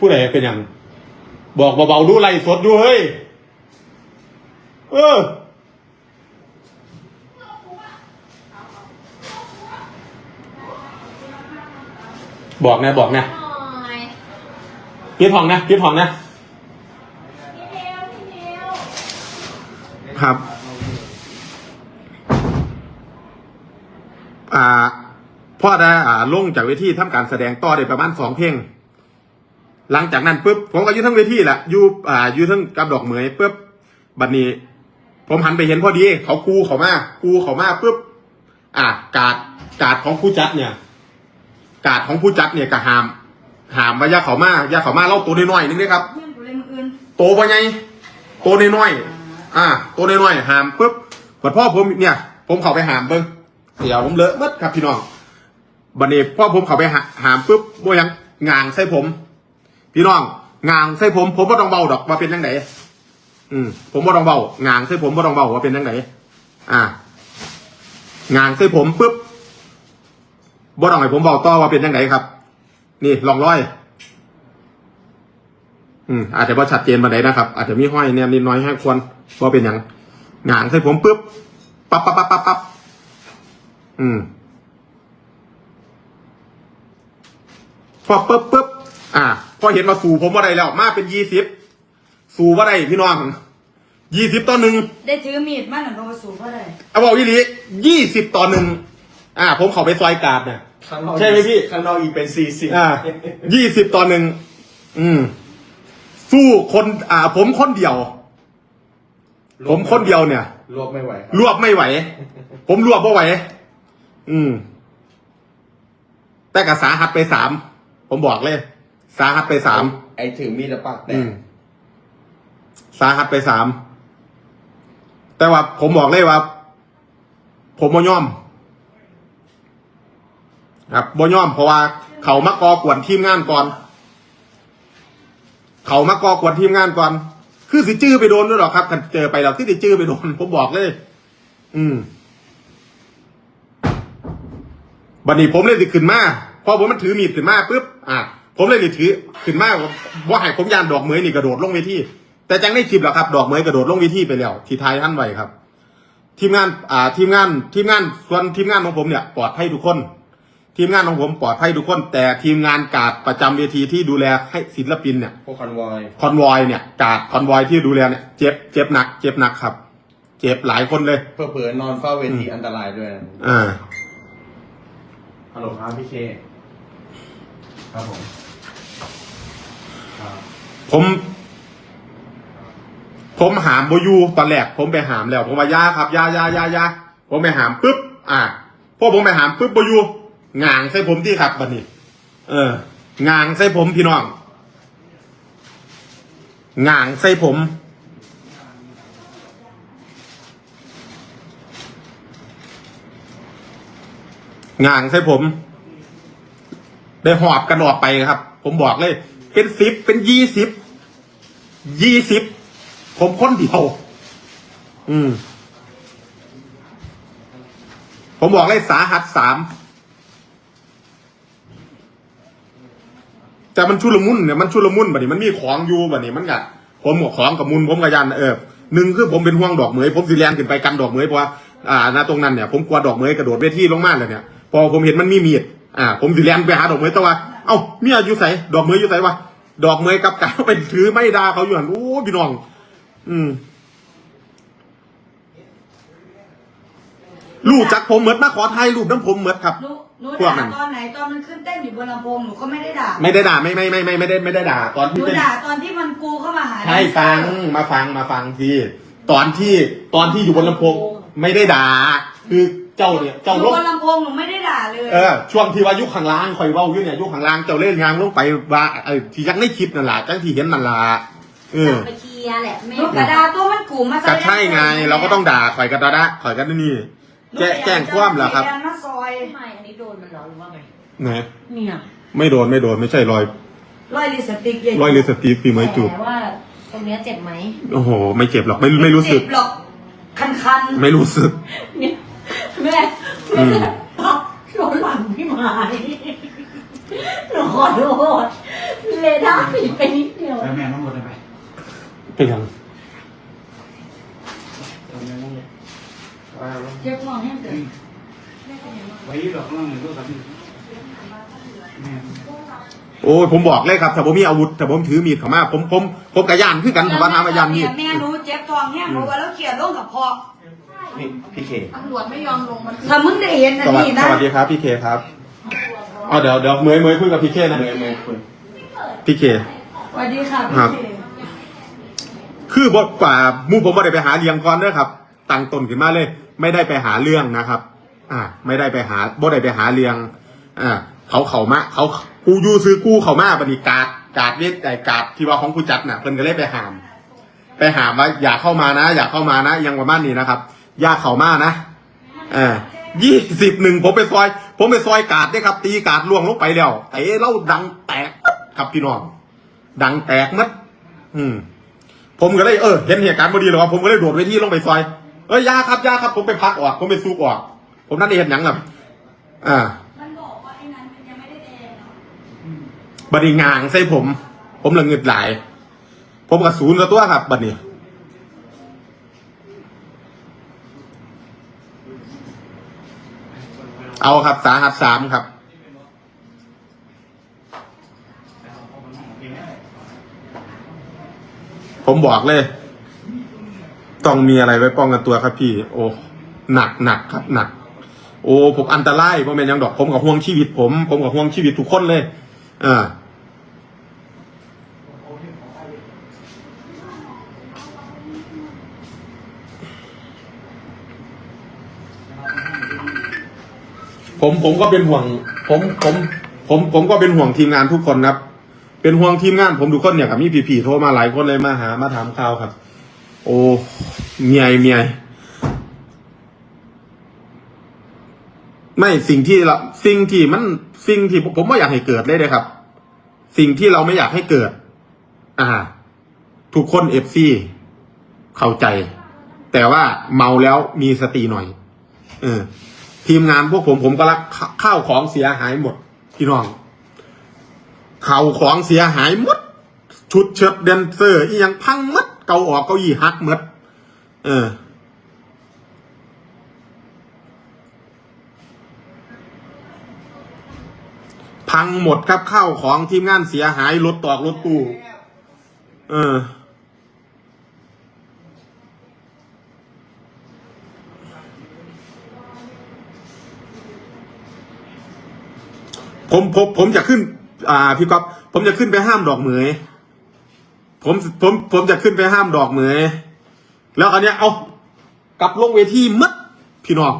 ผู้ใดเป็นอย่างบอกเบาๆดูไล่สดดูเฮ้ย เออบอกนะบอกนะหน่อยพี่ทองนะพี่ทองนะ ครับ อ่าพ่อได้อ่าลงจากเวทีทำการแสดงต่อได้ประมาณสองเพลง หลังจากนั้นปุ๊บผมก็อยู่ทั้งเวทีแหละอยู่อ่าอยู่ทั้งกับดอกเหมยปุ๊บบัดนี้ ผมหันไปเห็นพอดี เขากูเขามากูเขามาปุ๊บอ่ากาดกาดของผู้จัดเนี่ย กาดของผู้จัดเนี่ยก็หาม หามว่าอย่าเขามาอย่าเขามาเล่าตัวน้อยๆนึงเด้ครับเพื่อนกูเล่นมืออื่นโตปะไงโตน้อยๆอ่าโตน้อยๆหามปุ๊บบัดพ่อผมเนี่ย ผมเข้าไปหามเบิ้งเสียผมเลอะมัดครับพี่น้องบัดนี้พ่อผมเข้าไปหาหามปุ๊บบ่ยังงางใส่ผม พี่น้องงางใส่ผมผมบ่ต้องเบาดอกว่าเป็นยังไงอืมผมบ่ต้องเบางางใส่ผมบ่ต้องเบาว่าเป็นยังไงอ่างางใส่ผมปุ๊บบ่ต้องให้ผมเบาต่อว่าเป็นยังไงครับ นี่ลองร้อย อืมอาจจะว่าชัดเจนมาไหนใดนะครับ อาจจะมีห้อยเนี่ยนิดน้อยให้ควรว่าเป็นอย่างงางใส่ผมปุ๊บปั๊บปั๊บปั๊บปั๊บปั๊บอืมพอปุ๊บปุ๊บอ่า พอเห็นมาสู่ผมว่าได้แล้วมาเป็นยี่สิบสู่ว่าได้พี่น้องยี่สิบต่อหนึ่งได้ถือมีดมาหนังกระสูบเท่าไหร่เอาบอกยี่ลียี่สิบต่อหนึ่งอ่า ผมเข้าไปซอยการ์ดเนี่ยข้างนอกใช่ไหมพี่ข้างนอกอีกเป็นสี่สิบอ่ายี่สิบต่อหนึ่งอืม สู้คน อ่า ผมคนเดียว ผมคนเดียวเนี่ยรวบไม่ไหวครับรวบไม่ไหว ผมรวบไม่ไหว อืม แต่กับสาหัสไปสาม ผมบอกเลย สาหัสไปสามไอ้ถือมีดแล้วปากแตอืกมสาหัสไปสาม แต่ว่าผมบอกเลยว่า ผมบ่ย่อม ครับบ่ย่อมเพราะว่า เขามากอกวนทีมงานก่อน เขามากอกวนทีมงานก่อน คือสิจื้อไปโดนด้วยหรอกครับคันเจอไปแล้วคือสิจื้อไปโดนผมบอกเลย อืมบัดนี้ผมเลยสิขึ้นมาพอผมมันถือมีดขึ้นมาปุ๊บอะ ผมเลยสิถือขึ้นมาว่าให้ผมยานดอกเหมยนี่กระโดดลงเวทีแต่จังได้คลิปแล้วครับ ดอกเหมยกระโดดลงเวทีไปแล้วที่ไทายท่านไว้ครับ ทีมงานอ่าทีมงานทีมงานส่วนทีมงานของผมเนี่ยปลอดภัยทุกคน ทีมงานของผมปลอดภัยทุกคน แต่ทีมงานกาดประจำเวทีที่ดูแลให้ศิลปินเนี่ยพวกคอนวอยคอนวอยเนี่ยกาดคอนวอยที่ดูแลเนี่ยเจ็บเจ็บหนัก เจ็บหนักครับ เจ็บหลายคนเลยเพื่อๆนอนเฝ้าเวทีอันตรายด้วยนะอ่าฮัลโหลครับพี่เค ครับผมผม ผมหามโบยูตอนแรกผมไปหามแล้ว ผมว่ายาครับยายายายาผมไปหามปุ๊บอ่าพอผมไปหามปุ๊บโบยูงางใส่ผมที่ครับบัดนี้ เอองางใส่ผมพี่น้องงางใส่ผมงางใส่ผม ได้หอบกันออกไปครับ ผมบอกเลย เป็นสิบเป็นยี่สิบยี่สิบผมคนเดียว อืม ผมบอกเลยสาหัสสามแต่มันชุลมุนเนี่ยมันชุลมุนแบบนี้มันมีของอยู่แบบนี้มันกัผมกับของกับมุนผมกับยันเออหนึ่งคือผมเป็นห่วงดอกเหมยผมสิแลนขึ้นไปกันดอกเหมยเพราะว่าอ่าณตรงนั้นเนี่ยผมกลัวดอกเหมยกระโดดเวทีลงมาเลยเนี่ย พอผมเห็นมันมีมีด อ่า ผมสิแลนไปหาดอกเหมยแต่ว่า เอ้าเมียอยู่ใส่ดอกเหมยอยู่ใส่วะดอกเหมยกับกาไปถือไม่ดาเขาอยู่หันโอ้พี่น้อง อืมลูกจักผมเหมือนมาขอถ่ายรูปน้ำผมเหมือนครับ หนูหนูพวกด่ามันตอนไหนตอนมันขึ้นเต้นอยู่บนลำโพงหนูก็ไม่ได้ด่าไม่ได้ด่าไม่ไม่ไม่ไม่ไม่ได้ไม่ได้ด่า ตอนหที่นูเป็นด่าตอนที่มันกูเข้ามาหาใช่ฟังมาฟังมาฟังทีตอนที่ตอนที่อยู่บนลำโพงไม่ได้ด่าคือ เจ้าเนี่ยอเจ้ายู่ลง บนลำโพงหนูไม่ได้ด่าเลย เออช่วงที่ว่ายุคข้างล่างคอยเว้าอยู่เนี่ยยุคข้างล่างเจ้าเล่นยางลงไปว่าไอ้ที่ยังไม่คิดนั่นแหละจังที่เห็นนั่นล่ะเออไปเคลียร์แหละแม่หนูกระดาตัวมันกูมาก็ใช่ไงเราก็ต้องด่าข่อยกันนะข่อยกันนี่ แจ้แจ้งความเหรอครับหนูพยายามจะมาซอยทำไมอันนี้โดนมันเหรอหรือว่าไงไหนเนี่ยไม่โดนไม่โดนไม่ใช่รอยรอยลิปสติกใหญ่รอยลิปสติกปีไม้จูบแต่ว่าตรงเนี้ยเจ็บไหมโอ้โห ไม่เจ็บหรอกไม่ไม่รู้สึกเจ็บหรอกคันคันๆไม่รู้สึก เนี่ยแม่ อืมปักโดนหลังพี่หมายหนูขอโทษเลด้าผิดไปนิดเดียวไปแม่ต้องรถไปเป็นยังเจ็บมองให้เกิดไว้ดอกล่างหนึ่งก็สักหนึ่งแม่โอ้ยผมบอกเลยครับถ้าผมมีอาวุธถ้าผมถือมีดเข้ามาผมผมผมกระยานคือกันผมว่าทำกระยานมีดแม่หนูเจ็บท้องแห้งราะว่าเราเกลียดลงกับพอ นี่พี่เคตำรวจไม่ยอมลงมาถ้ามึงได้เห็นอันสวัสนี้ดีนะสวัสดีครับพี่เคครับอ๋อเดี๋ยวเดี๋ยวเมยเมยคุยกับพี่เคนะเมย์เมย์คุยพี่เค สวัสดีค่ะครับพี่เคคือบทกว่าหมูผมไม่ได้ไปหาเลี้ยงก่อนเด้อครับตั้งตนขึ้นมาเลย ไม่ได้ไปหาเรื่องนะครับ อ่า ไม่ได้ไปหาบ่ได้ไปหาเลี้ยง อ่า เขาเขามาเขากูอยูซื้อกู้เขามาบัดนีกาดกาดเวทไอ้กาดที่ว่าของกูจัดน่ะเพิ่นก็เลยไปหาม ไปหามว่าอย่าเข้ามานะ อย่าเข้ามานะยังประมาณนี้นะครับอ ย่าเข้ามานะเออยี่สิบหนึ่งผมไปซอย ผมไปซอยกาดเนี่ยครับ ตีกาดล่วงลงไปแล้วเตะเล่าดังแตกครับพี่น้อง ดังแตกมัดอืม ผมก็เลยเออเห็นเหตุการณ์พอดีเลยว่าผมก็เลยโดดเวทีลงไปซอยเอ้ยอยาครับอยาครับ ผมไปพักออก ผมไปซูกออก ผมนั่นเห็นหยังแบบอ่ามันบอกว่าไอ้นั้นมันยังไม่ได้แดงเนาะบัดนี้งางใส่ผม ผมเลยเงึดหลาย ผมกับศูนย์กับตัวครับบัดนี้ เอาครับสาหัสสามครับ ผมบอกเลย ต้องมีอะไรไว้ป้องกันตัวครับพี่ โอ้หนักหนักครับหนัก โอ้ผมอันตรายผมเป็นยังดอกผมกับห่วงชีวิตผม ผมกับห่วงชีวิตทุกคนเลย อ่า ผมผมก็เป็นห่วง ผมผมผมผมก็เป็นห่วงทีมงานทุกคนครับ เป็นห่วงทีมงาน ผมทุกคนเนี่ยครับมีผีๆโทรมาหลายคนเลยมาหามาถามข่าวครับ โอ้เมียเมียไม่สิ่งที่เราสิ่งที่มันสิ่งที่ผมไม่อยากให้เกิดเลยเลยครับ สิ่งที่เราไม่อยากให้เกิด อ่า ทุกคนเอฟซีเข้าใจ แต่ว่าเมาแล้วมีสติหน่อย เออ ทีมงานพวกผมผมก็รักขข้าวของเสียหายหมด พี่น้องเข่าของเสียหายหมด ชุดเชิดเดนเซอร์อียังพังหมดเกาออกเก้าอี้หักหมดเออพังหมดครับข้าวของทีมงานเสียหายรถตอกรถตู้ เออ ผมผมผมจะขึ้น อ่า พี่ก๊อฟผมจะขึ้นไปห้ามดอกเหมยผมผมผมจะขึ้นไปห้ามดอกเหมยแล้วอันเนี้ยเอากลับลงเวทีมัดพี่น้อง